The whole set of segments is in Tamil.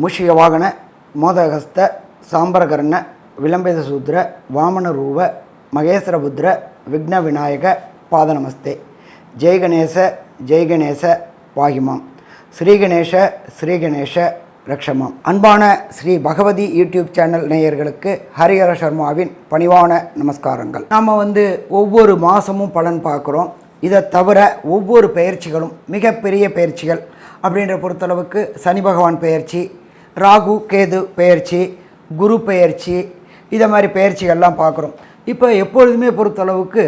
மூஷிகவாகன மோதகஸ்த சாம்பரகர்ண விளம்பேத சூத்ர வாமன ரூப மகேஸ்வரபுத்திர விக்ன விநாயக பாதநமஸ்தே. ஜெய்கணேச ஜெய்கணேச பாகிமாம் ஸ்ரீகணேஷ ஸ்ரீகணேஷ ரக்ஷமாம். அன்பான ஸ்ரீ பகவதி யூடியூப் சேனல் நேயர்களுக்கு ஹரிஹர சர்மாவின் பணிவான நமஸ்காரங்கள். நாம் வந்து ஒவ்வொரு மாதமும் பலன் பார்க்குறோம். இதை தவிர ஒவ்வொரு பயிற்சிகளும் மிகப்பெரிய பயிற்சிகள் அப்படின்ற பொறுத்தளவுக்கு சனி பகவான் பயிற்சி ராகு கேது பெயர்ச்சி குரு பெயர்ச்சி இதை மாதிரி பெயர்ச்சிகள்லாம் பார்க்குறோம். இப்போ எப்பொழுதுமே பொறுத்தளவுக்கு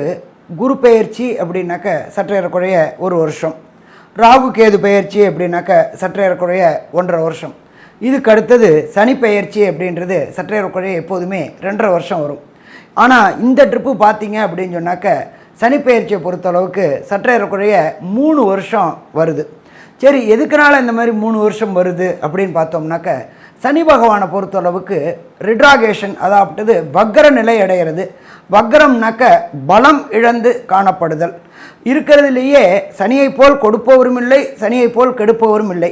குரு பெயர்ச்சி அப்படின்னாக்க சற்றேறக்குறைய ஒரு வருஷம். ராகு கேது பெயர்ச்சி அப்படின்னாக்க சற்றேறக்குறைய ஒன்றரை வருஷம். இதுக்கு அடுத்தது சனி பெயர்ச்சி அப்படின்றது சற்றேறக்குறைய எப்போதுமே ரெண்டரை வருஷம் வரும். ஆனால் இந்த ட்ரிப்பு பார்த்தீங்க அப்படின்னு சொன்னாக்க சனி பெயர்ச்சியை பொறுத்தளவுக்கு சற்றேறக்குறைய மூணு வருஷம் வருது. சரி எதுக்குனால இந்த மாதிரி மூணு வருஷம் வருது அப்படின்னு பார்த்தோம்னாக்க சனி பகவானை பொறுத்தளவுக்கு ரிட்ராகேஷன் அதாவது வக்கர நிலை அடைகிறது. வக்கரம்னாக்க பலம் இழந்து காணப்படுதல். இருக்கிறதுலேயே சனியை போல் கொடுப்பவரும் இல்லை சனியை போல் கெடுப்பவரும் இல்லை.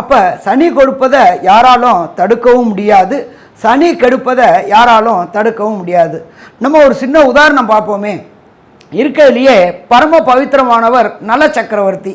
அப்போ சனி கொடுப்பதை யாராலும் தடுக்கவும் முடியாது. சனி கெடுப்பதை யாராலும் தடுக்கவும் முடியாது. நம்ம ஒரு சின்ன உதாரணம் பார்ப்போமே. இருக்கிறதுலையே பரம பவித்திரமானவர் நல சக்கரவர்த்தி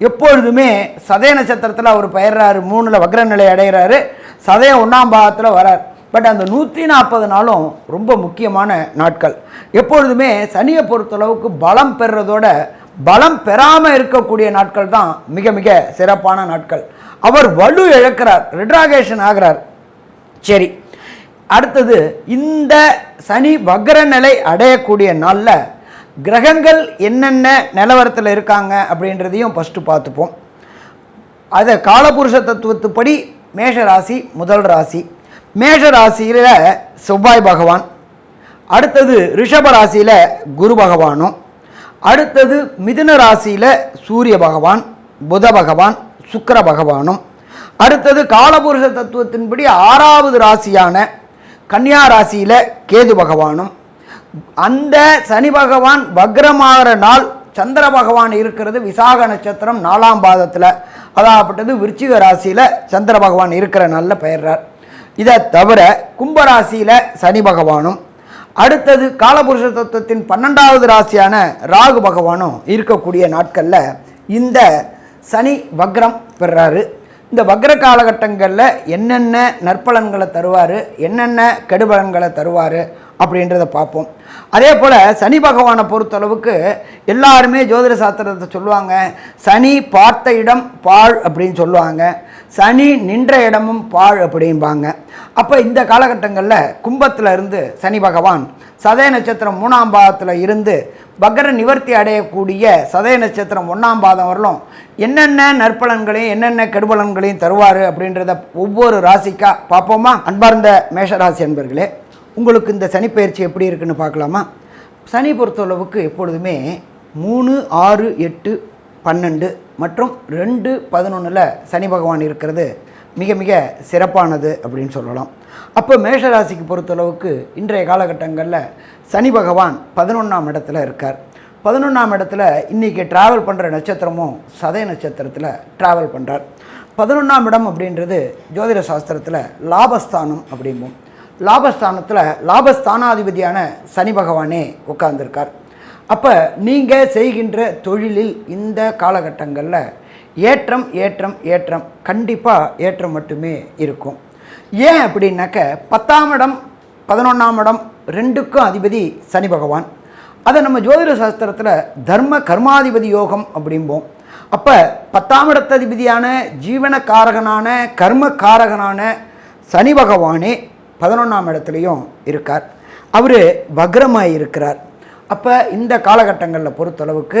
எப்பொழுதுமே சதய நட்சத்திரத்தில் அவர் பயிர்றாரு மூணில் வக்ர நிலை அடைகிறாரு சதய ஒன்றாம் பாகத்தில் வரார். பட் அந்த நூற்றி நாற்பது நாளும் ரொம்ப முக்கியமான நாட்கள். எப்பொழுதுமே சனியை பொறுத்தளவுக்கு பலம் பெறுறதோட பலம் பெறாமல் இருக்கக்கூடிய நாட்கள் தான் மிக மிக சிறப்பான நாட்கள். அவர் வலு இழக்கிறார் ரிட்ராகேஷன் ஆகிறார். சரி அடுத்தது இந்த சனி வக்ர நிலை அடையக்கூடிய நாளில் கிரகங்கள் என்னென்ன நிலவரத்தில் இருக்காங்க அப்படின்றதையும் ஃபஸ்ட்டு பார்த்துப்போம். அதை காலபுருஷ தத்துவத்துப்படி மேஷ ராசி முதல் ராசி. மேஷ ராசியில் செவ்வாய் பகவான். அடுத்தது ரிஷப ராசியில் குரு பகவானும். அடுத்தது மிதுன ராசியில் சூரிய பகவான் புத பகவான் சுக்கர பகவானும். அடுத்தது காலபுருஷ தத்துவத்தின்படி ஆறாவது ராசியான கன்னியா ராசியில் கேது பகவானும். அந்த சனி பகவான் வக்ரமாகிற நாள் சந்திர பகவான் இருக்கிறது விசாக நட்சத்திரம் நாலாம் பாதத்தில். அதாகப்பட்டது விருச்சிக ராசியில் சந்திர பகவான் இருக்கிற நாளில் பெயர்றார். இதை தவிர கும்பராசியில் சனி பகவானும் அடுத்தது காலபுருஷ தத்துவத்தின் பன்னெண்டாவது ராசியான ராகு பகவானும் இருக்கக்கூடிய நாட்களில் இந்த சனி வக்ரம் பெறாரு. இந்த வக்ர காலகட்டங்களில் என்னென்ன நற்பலன்களை தருவார் என்னென்ன கெடுபலன்களை தருவார் அப்படின்றத பார்ப்போம். அதே போல் சனி பகவானை பொறுத்தளவுக்கு எல்லாருமே ஜோதிட சாஸ்திரத்தை சொல்லுவாங்க. சனி பார்த்த இடம் பாழ் அப்படின்னு சொல்லுவாங்க. சனி நின்ற இடமும் பாழ் அப்படிம்பாங்க. அப்போ இந்த காலகட்டங்களில் கும்பத்தில் இருந்து சனி பகவான் சதய நட்சத்திரம் மூணாம் பாதத்தில் இருந்து பக்ர நிவர்த்தி அடையக்கூடிய சதய நட்சத்திரம் ஒன்றாம் பாதம் வரலும் என்னென்ன நற்பலன்களையும் என்னென்ன கெடுபலன்களையும் தருவார் அப்படின்றத ஒவ்வொரு ராசிக்காக பார்ப்போமா? அன்பார்ந்த மேஷராசி அன்பர்களே உங்களுக்கு இந்த சனி பயிற்சி எப்படி இருக்குன்னு பார்க்கலாமா? சனி பொறுத்தளவுக்கு எப்பொழுதுமே மூணு ஆறு எட்டு பன்னெண்டு மற்றும் ரெண்டு பதினொன்றில் சனி பகவான் இருக்கிறது. மிக மிக சிறப்பானது அப்படின்னு சொல்லலாம். அப்போ மேஷராசிக்கு பொறுத்தளவுக்கு இன்றைய காலகட்டங்களில் சனி பகவான் பதினொன்றாம் இடத்துல இருக்கார். பதினொன்றாம் இடத்துல இன்றைக்கி ட்ராவல் பண்ணுற நட்சத்திரமும் சதய நட்சத்திரத்தில் ட்ராவல் பண்ணுறார் பதினொன்றாம் இடம் அப்படின்றது ஜோதிட சாஸ்திரத்தில் லாபஸ்தானம் அப்படிம்போம் லாபஸ்தானத்தில் லாபஸ்தானாதிபதியான சனி பகவானே உட்கார்ந்துருக்கார். அப்போ நீங்கள் செய்கின்ற தொழிலில் இந்த காலகட்டங்களில் ஏற்றம் ஏற்றம் ஏற்றம் கண்டிப்பாக ஏற்றம் மட்டுமே இருக்கும். ஏன் அப்படின்னாக்க பத்தாம் இடம் பதினொன்றாம் இடம் ரெண்டுக்கும் அதிபதி சனி பகவான். அதை நம்ம ஜோதிட சாஸ்திரத்தில் தர்ம கர்மாதிபதி யோகம் அப்படிம்போம். அப்போ பத்தாம் இடத்ததிபதியான ஜீவனக்காரகனான கர்மக்காரகனான சனி பகவானே பதினொன்றாம் இடத்துலையும் இருக்கார். அவர் வக்ரமாக இருக்கிறார் அப்போ இந்த காலகட்டங்களில் பொறுத்தளவுக்கு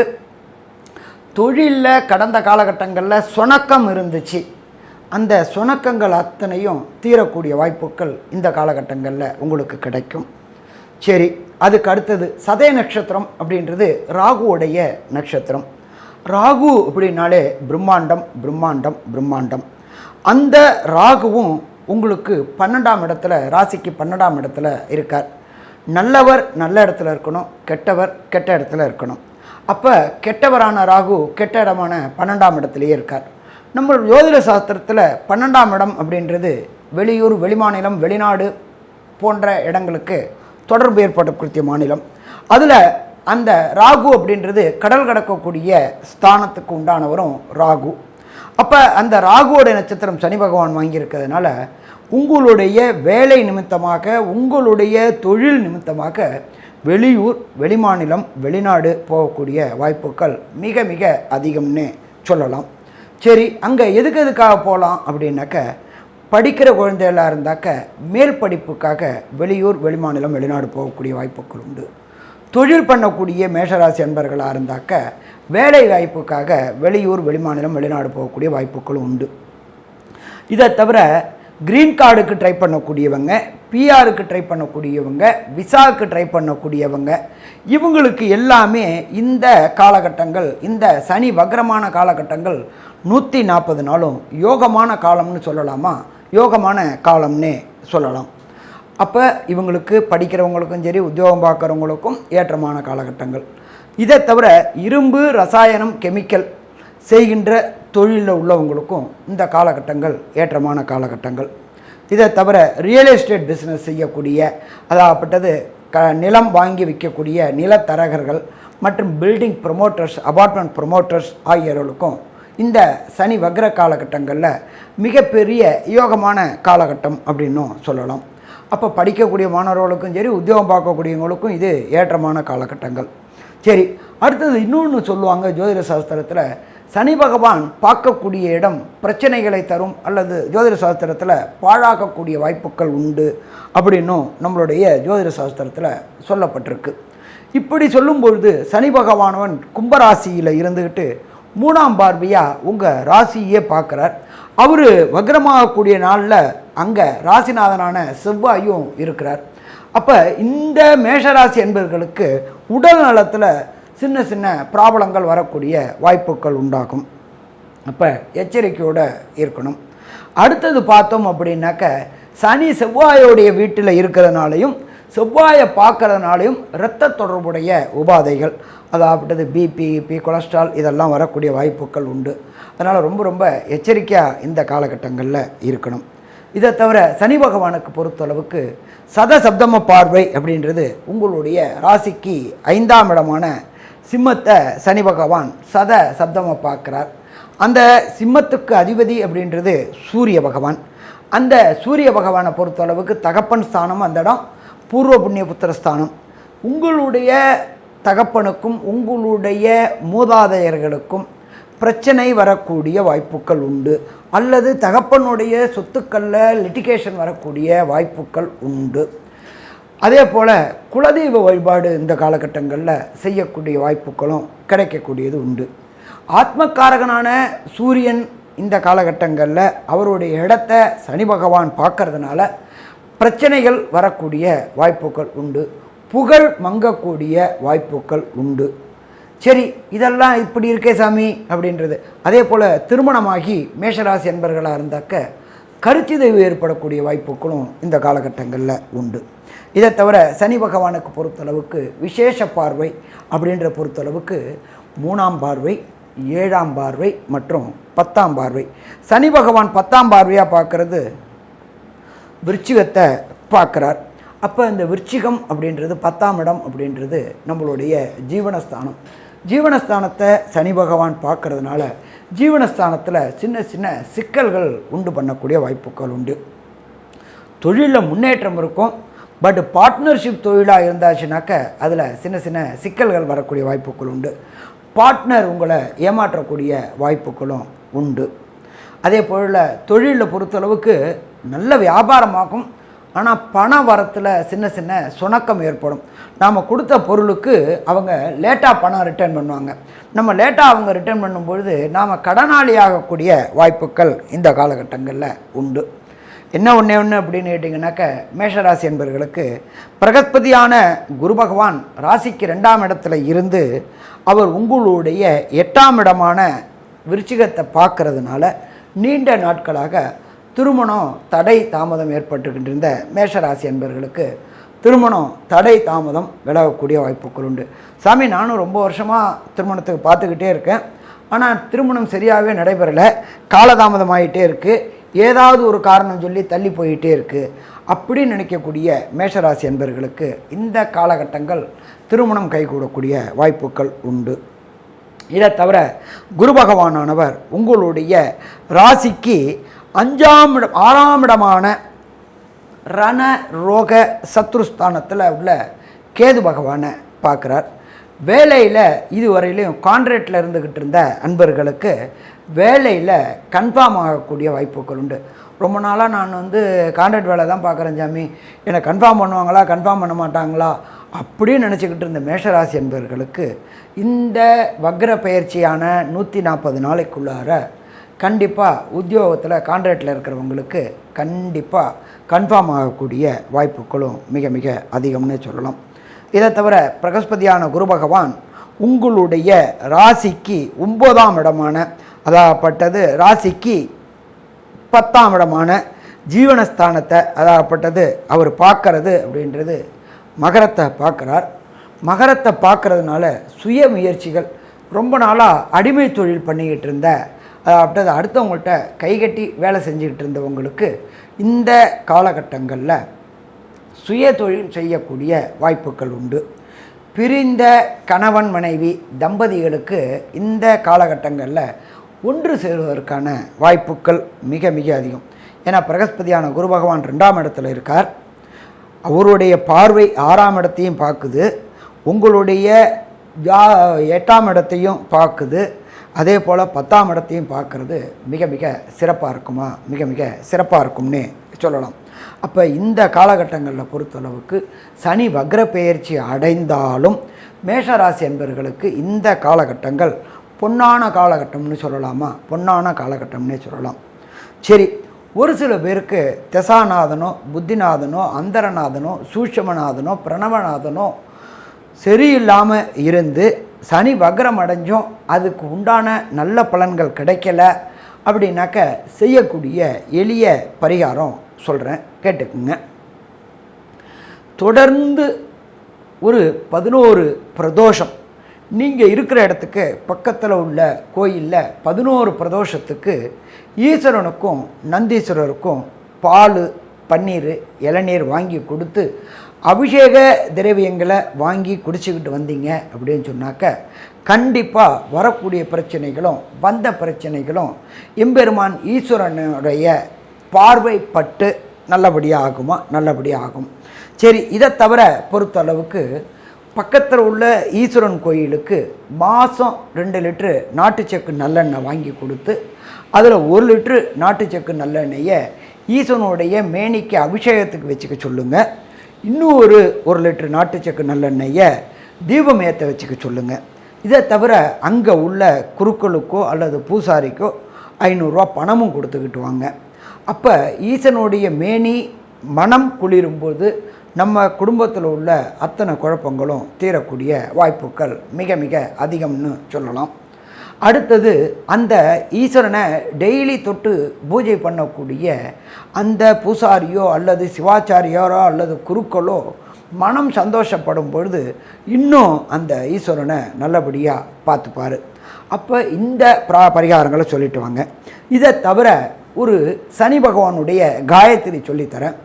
தொழிலில் கடந்த காலகட்டங்களில் சுணக்கம் இருந்துச்சு. அந்த சுணக்கங்கள் அத்தனையும் தீரக்கூடிய வாய்ப்புகள் இந்த காலகட்டங்களில் உங்களுக்கு கிடைக்கும். சரி அதுக்கு அடுத்தது சதய நட்சத்திரம் அப்படின்றது ராகுவுடைய நட்சத்திரம். ராகு அப்படின்னாலே பிரம்மாண்டம் பிரம்மாண்டம் பிரம்மாண்டம். அந்த ராகுவும் உங்களுக்கு பன்னெண்டாம் இடத்துல ராசிக்கு பன்னெண்டாம் இடத்துல இருக்கார். நல்லவர் நல்ல இடத்துல இருக்கணும் கெட்டவர் கெட்ட இடத்துல இருக்கணும். அப்போ கெட்டவரான ராகு கெட்ட இடமான பன்னெண்டாம் இடத்துலையே இருக்கார். நம்ம ஜோதிட சாஸ்திரத்தில் பன்னெண்டாம் இடம் அப்படின்றது வெளியூர் வெளிமாநிலம் வெளிநாடு போன்ற இடங்களுக்கு தொடர்பு ஏற்படக்கூடிய மாநிலம் அதில் அந்த ராகு அப்படின்றது கடல் கடக்கக்கூடிய ஸ்தானத்துக்கு உண்டானவரும் ராகு. அப்போ அந்த ராகுவோட நட்சத்திரம் சனி பகவான் வாங்கியிருக்கிறதுனால உங்களுடைய வேலை நிமித்தமாக உங்களுடைய தொழில் நிமித்தமாக வெளியூர் வெளிமாநிலம் வெளிநாடு போகக்கூடிய வாய்ப்புகள் மிக மிக அதிகம்னு சொல்லலாம். சரி அங்கே எதுக்கு எதுக்காக போகலாம் அப்படின்னாக்க படிக்கிற குழந்தைகளாக இருந்தாக்க மேல் படிப்புக்காக வெளியூர் வெளிமாநிலம் வெளிநாடு போகக்கூடிய வாய்ப்புகள் உண்டு. தொழில் பண்ணக்கூடிய மேஷராசி அன்பர்களாக இருந்தாக்க வேலை வாய்ப்புக்காக வெளியூர் வெளிமாநிலம் வெளிநாடு போகக்கூடிய வாய்ப்புகளும் உண்டு. இதை தவிர க்ரீன் கார்டுக்கு ட்ரை பண்ணக்கூடியவங்க பிஆருக்கு ட்ரை பண்ணக்கூடியவங்க விசாவுக்கு ட்ரை பண்ணக்கூடியவங்க இவங்களுக்கு எல்லாமே இந்த காலகட்டங்கள் இந்த சனி வக்ரமான காலகட்டங்கள் நூற்றி நாற்பது நாளும் யோகமான காலம்னு சொல்லலாமா? யோகமான காலம்னே சொல்லலாம். அப்போ இவங்களுக்கு படிக்கிறவங்களுக்கும் சரி உத்தியோகம் பார்க்குறவங்களுக்கும் ஏற்றமான காலகட்டங்கள். இதை தவிர இரும்பு ரசாயனம் கெமிக்கல் செய்கின்ற தொழிலில் உள்ளவங்களுக்கும் இந்த காலகட்டங்கள் ஏற்றமான காலகட்டங்கள். இதை தவிர ரியல் எஸ்டேட் பிஸ்னஸ் செய்யக்கூடிய அதாகப்பட்டது க நிலம் வாங்கி விற்கக்கூடிய நிலத்தரகர்கள் மற்றும் பில்டிங் ப்ரொமோட்டர்ஸ் அபார்ட்மெண்ட் ப்ரொமோட்டர்ஸ் ஆகியோர்களுக்கும் இந்த சனி வக்ர காலகட்டங்களில் மிகப்பெரிய யோகமான காலகட்டம் அப்படின்னும் சொல்லலாம். அப்போ படிக்கக்கூடிய மாணவர்களுக்கும் சரி உத்தியோகம் பார்க்கக்கூடியவங்களுக்கும் இது ஏற்றமான காலகட்டங்கள். சரி அடுத்தது இன்னொன்று சொல்லுவாங்க ஜோதிட சாஸ்திரத்தில் சனி பகவான் பார்க்கக்கூடிய இடம் பிரச்சனைகளை தரும் அல்லது ஜோதிட சாஸ்திரத்தில் பாழாக்கக்கூடிய வாய்ப்புகள் உண்டு அப்படின்னும் நம்மளுடைய ஜோதிட சாஸ்திரத்தில் சொல்லப்பட்டிருக்கு. இப்படி சொல்லும் பொழுது சனி பகவானவன் கும்பராசியில் இருந்துக்கிட்டு மூணாம் பார்வையாக உங்கள் ராசியே பார்க்குறார். அவர் வக்ரமாகக்கூடிய நாளில் அங்கே ராசிநாதனான செவ்வாயும் இருக்கிறார். அப்போ இந்த மேஷராசி என்பவர்களுக்கு உடல் நலத்தில் சின்ன சின்ன ப்ராப்ளங்கள் வரக்கூடிய வாய்ப்புகள் உண்டாகும். அப்போ எச்சரிக்கையோடு இருக்கணும். அடுத்தது பார்த்தோம் அப்படின்னாக்க சனி செவ்வாயோடைய வீட்டில் இருக்கிறதுனாலையும் செவ்வாயை பார்க்கறதுனாலையும் இரத்த தொடர்புடைய உபாதைகள் அதாவது பிபி பி கொலஸ்ட்ரால் இதெல்லாம் வரக்கூடிய வாய்ப்புகள் உண்டு. அதனால் ரொம்ப ரொம்ப எச்சரிக்கையாக இந்த காலகட்டங்களில் இருக்கணும். இதை தவிர சனி பகவானுக்கு பொறுத்தளவுக்கு சத சப்தம பார்வை அப்படின்றது உங்களுடைய ராசிக்கு ஐந்தாம் இடமான சிம்மத்தை சனி பகவான் சத சப்தமாக பார்க்குறார். அந்த சிம்மத்துக்கு அதிபதி அப்படின்றது சூரிய பகவான். அந்த சூரிய பகவானை பொறுத்தளவுக்கு தகப்பன் ஸ்தானம் அந்த இடம் பூர்வ புண்ணிய புத்திர ஸ்தானம். உங்களுடைய தகப்பனுக்கும் உங்களுடைய மூதாதையர்களுக்கும் பிரச்சனை வரக்கூடிய வாய்ப்புகள் உண்டு. அல்லது தகப்பனுடைய சொத்துக்களில் லிட்டிகேஷன் வரக்கூடிய வாய்ப்புகள் உண்டு. அதே போல் குலதெய்வ வழிபாடு இந்த காலகட்டங்களில் செய்யக்கூடிய வாய்ப்புகளும் கிடைக்கக்கூடியது உண்டு. ஆத்மக்காரகனான சூரியன் இந்த காலகட்டங்களில் அவருடைய இடத்த சனி பகவான் பார்க்கறதுனால பிரச்சனைகள் வரக்கூடிய வாய்ப்புகள் உண்டு. புகழ் மங்கக்கூடிய வாய்ப்புகள் உண்டு. சரி இதெல்லாம் இப்படி இருக்கே சாமி அப்படின்றது. அதே போல் திருமணமாகி மேஷராசி என்பர்களாக இருந்தாக்க கருச்சிதைவு ஏற்படக்கூடிய வாய்ப்புகளும் இந்த காலகட்டங்களில் உண்டு. இதை தவிர சனி பகவானுக்கு பொறுத்தளவுக்கு விசேஷ பார்வை அப்படின்ற பொறுத்தளவுக்கு மூணாம் பார்வை ஏழாம் பார்வை மற்றும் பத்தாம் பார்வை. சனி பகவான் பத்தாம் பார்வையாக பார்க்கறது விருச்சிகத்தை பார்க்குறார். அப்போ இந்த விருச்சிகம் அப்படின்றது பத்தாம் இடம் அப்படின்றது நம்மளுடைய ஜீவனஸ்தானம். ஜீவனஸ்தானத்தை சனி பகவான் பார்க்கறதுனால ஜீவனஸ்தானத்தில் சின்ன சின்ன சிக்கல்கள் உண்டு பண்ணக்கூடிய வாய்ப்புகள் உண்டு. தொழிலில் முன்னேற்றம் இருக்கும். பட் பார்ட்னர்ஷிப் தொழிலாக இருந்தாச்சுனாக்க அதில் சின்ன சின்ன சிக்கல்கள் வரக்கூடிய வாய்ப்புகள் உண்டு. பார்ட்னர் உங்களை ஏமாற்றக்கூடிய வாய்ப்புகளும் உண்டு. அதே போல் தொழிலில் பொறுத்தளவுக்கு நல்ல வியாபாரமாகும். ஆனால் பண வரத்தில் சின்ன சின்ன சுணக்கம் ஏற்படும். நாம் கொடுத்த பொருளுக்கு அவங்க லேட்டாக பணம் ரிட்டர்ன் பண்ணுவாங்க. நம்ம லேட்டாக அவங்க ரிட்டர்ன் பண்ணும்பொழுது நாம் கடனாளி ஆகக்கூடிய வாய்ப்புகள் இந்த காலகட்டங்களில் உண்டு. என்ன ஒன்று ஒன்று அப்படின்னு கேட்டிங்கனாக்க மேஷராசி என்பவர்களுக்கு பிரகஸ்பதியான குரு பகவான் ராசிக்கு ரெண்டாம் இடத்துல இருந்து அவர் உங்களுடைய எட்டாம் இடமான விருச்சிகத்தை பார்க்கறதுனால நீண்ட நாட்களாக திருமணம் தடை தாமதம் ஏற்பட்டுக்கிட்டிருந்த மேஷராசி அன்பர்களுக்கு திருமணம் தடை தாமதம் விலகக்கூடிய வாய்ப்புகள் உண்டு. சாமி நானும் ரொம்ப வருஷமாக திருமணத்துக்கு பார்த்துக்கிட்டே இருக்கேன். ஆனால் திருமணம் சரியாகவே நடைபெறலை. காலதாமதம் ஆகிட்டே இருக்குது ஏதாவது ஒரு காரணம் சொல்லி தள்ளி போயிட்டே இருக்குது அப்படி நினைக்கக்கூடிய மேஷராசி அன்பர்களுக்கு இந்த காலகட்டங்கள் திருமணம் கைகூடக்கூடிய வாய்ப்புகள் உண்டு. இதை தவிர குரு பகவானானவர் உங்களுடைய ராசிக்கு அஞ்சாம் இடம் ஆறாம் இடமான ரண ரோக சத்ருஸ்தானத்தில் உள்ள கேது பகவானை பார்க்குறார். வேலையில் இதுவரையிலையும் கான்ட்ராக்டில் இருந்துக்கிட்டு இருந்த அன்பர்களுக்கு வேலையில் கன்ஃபார்ம் ஆகக்கூடிய வாய்ப்புகள் உண்டு. ரொம்ப நாளாக நான் வந்து கான்ட்ராக்ட் வேலை தான் பார்க்குறேன் சாமி. என்னை கன்ஃபார்ம் பண்ணுவாங்களா கன்ஃபார்ம் பண்ண மாட்டாங்களா அப்படின்னு நினச்சிக்கிட்டு இருந்த மேஷராசி என்பவர்களுக்கு இந்த வக்ர பயிற்சியான நூற்றி நாற்பது நாளைக்குள்ளார கண்டிப்பாக உத்தியோகத்தில் கான்ட்ராக்டில் இருக்கிறவங்களுக்கு கண்டிப்பாக கன்ஃபார்ம் ஆகக்கூடிய வாய்ப்புகளும் மிக மிக அதிகம்னே சொல்லலாம். இதை தவிர பிரகஸ்பதியான குரு பகவான் உங்களுடைய ராசிக்கு ஒம்பதாம் இடமான அதாகப்பட்டது ராசிக்கு பத்தாம் இடமான ஜீவனஸ்தானத்தை அதாகப்பட்டது அவர் பார்க்கறது அப்படின்றது மகரத்தை பார்க்குறார். மகரத்தை பார்க்குறதுனால சுய முயற்சிகள் ரொம்ப நாளாக அடிமை தொழில் பண்ணிக்கிட்டு இருந்த அதாவது அடுத்தவங்கள்ட்ட கைகட்டி வேலை செஞ்சுக்கிட்டு இருந்தவங்களுக்கு இந்த காலகட்டங்களில் சுய தொழில் செய்யக்கூடிய வாய்ப்புகள் உண்டு. பிரிந்த கணவன் மனைவி தம்பதிகளுக்கு இந்த காலகட்டங்களில் ஒன்று சேருவதற்கான வாய்ப்புகள் மிக மிக அதிகம். ஏன்னா பிரகஸ்பதியான குரு பகவான் ரெண்டாம் இடத்துல இருக்கார். அவருடைய பார்வை ஆறாம் இடத்தையும் பார்க்குது. உங்களுடைய எட்டாம் இடத்தையும் பார்க்குது. அதே போல் பத்தாம் இடத்தையும் பார்க்குறது மிக மிக சிறப்பாக இருக்குமா? மிக மிக சிறப்பாக இருக்கும்னே சொல்லலாம். அப்போ இந்த காலகட்டங்களில் பொறுத்தளவுக்கு சனி வக்ர பெயர்ச்சி அடைந்தாலும் மேஷராசி என்பவர்களுக்கு இந்த காலகட்டங்கள் பொன்னான காலகட்டம்னு சொல்லலாமா? பொன்னான காலகட்டம்னே சொல்லலாம். சரி ஒரு சில பேருக்கு தெசாநாதனோ புத்திநாதனோ அந்தரநாதனோ சூஷமநாதனோ பிரணவநாதனோ சரியில்லாமல் இருந்து சனி வக்ரம் அடைஞ்சும் அதுக்கு உண்டான நல்ல பலன்கள் கிடைக்கல அப்படின்னாக்க செய்யக்கூடிய எளிய பரிகாரம் சொல்கிறேன் கேட்டுக்குங்க. தொடர்ந்து ஒரு பதினோரு பிரதோஷம். நீங்கள் இருக்கிற இடத்துக்கு பக்கத்தில் உள்ள கோயிலில் பதினோரு பிரதோஷத்துக்கு ஈஸ்வரனுக்கும் நந்தீஸ்வரருக்கும் பால் பன்னீர் இளநீர் வாங்கி கொடுத்து அபிஷேக திரவியங்களை வாங்கி குடிச்சுக்கிட்டு வந்தீங்க அப்படின்னு சொன்னாக்க கண்டிப்பாக வரக்கூடிய பிரச்சனைகளும் வந்த பிரச்சனைகளும் எம்பெருமான் ஈஸ்வரனுடைய பார்வைப்பட்டு நல்லபடியாக ஆகுமா? நல்லபடியாக ஆகும். சரி இதை தவிர பொறுத்தளவுக்கு பக்கத்தில் உள்ள ஈஸ்வரன் கோயிலுக்கு மாதம் ரெண்டு லிட்ரு நாட்டு செக்கு நல்லெண்ணெய் வாங்கி கொடுத்து அதில் ஒரு லிட்ரு நாட்டு செக்கு நல்லெண்ணெயை ஈஸ்வரனுடைய மேனிக்கு அபிஷேகத்துக்கு வச்சுக்க சொல்லுங்கள் இன்னும் ஒரு ஒரு லிட்டர் நாட்டு செக்கு நல்லெண்ணெயை தீபம் ஏற்ற வச்சுக்க சொல்லுங்கள் இதை தவிர அங்கே உள்ள குருக்களுக்கோ அல்லது பூசாரிக்கோ ஐநூறுரூவா பணமும் கொடுத்துக்கிட்டு வாங்க. அப்போ ஈசனுடைய மேனி மனம் குளிரும்போது நம்ம குடும்பத்தில் உள்ள அத்தனை குழப்பங்களும் தீரக்கூடிய வாய்ப்புகள் மிக மிக அதிகம்னு சொல்லலாம். அடுத்தது அந்த ஈஸ்வரனை டெய்லி தொட்டு பூஜை பண்ணக்கூடிய அந்த பூசாரியோ அல்லது சிவாச்சாரியாரோ அல்லது குருக்களோ மனம் சந்தோஷப்படும் பொழுது இன்னும் அந்த ஈஸ்வரனை நல்லபடியாக பார்த்துப்பார். அப்போ இந்த பிரா பரிகாரங்களை சொல்லிட்டு வாங்க. இதை தவிர ஒரு சனி பகவானுடைய காயத்ரி சொல்லித்தரேன்.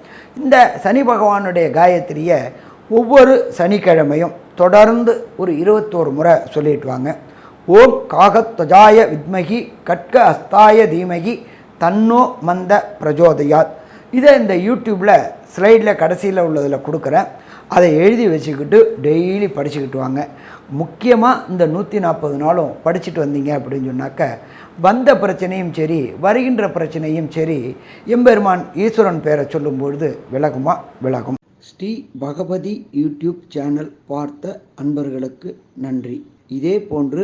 இந்த சனி பகவானுடைய காயத்ரியை ஒவ்வொரு சனிக்கிழமையும் தொடர்ந்து ஒரு இருபத்தோரு முறை சொல்லிட்டு வாங்க. ஓம் காகத்வஜாய வித்மகி கட்க அஸ்தாய தீமகி தன்னோ மந்த பிரஜோதயாத். இதை இந்த யூடியூப்பில் ஸ்லைடில் கடைசியில் உள்ளதில் கொடுக்குறேன். அதை எழுதி வச்சுக்கிட்டு டெய்லி படிச்சுக்கிட்டு வாங்க. முக்கியமாக இந்த நூற்றி நாற்பது நாளும் படிச்சுட்டு வந்தீங்க அப்படின்னு சொன்னாக்க வந்த பிரச்சனையும் சரி வருகின்ற பிரச்சனையும் சரி எம்பெருமான் ஈஸ்வரன் பேரை சொல்லும்பொழுது விலகுமா? விலகும். ஸ்ரீ பகவதி யூடியூப் சேனல் பார்த்த அன்பர்களுக்கு நன்றி. இதே போன்று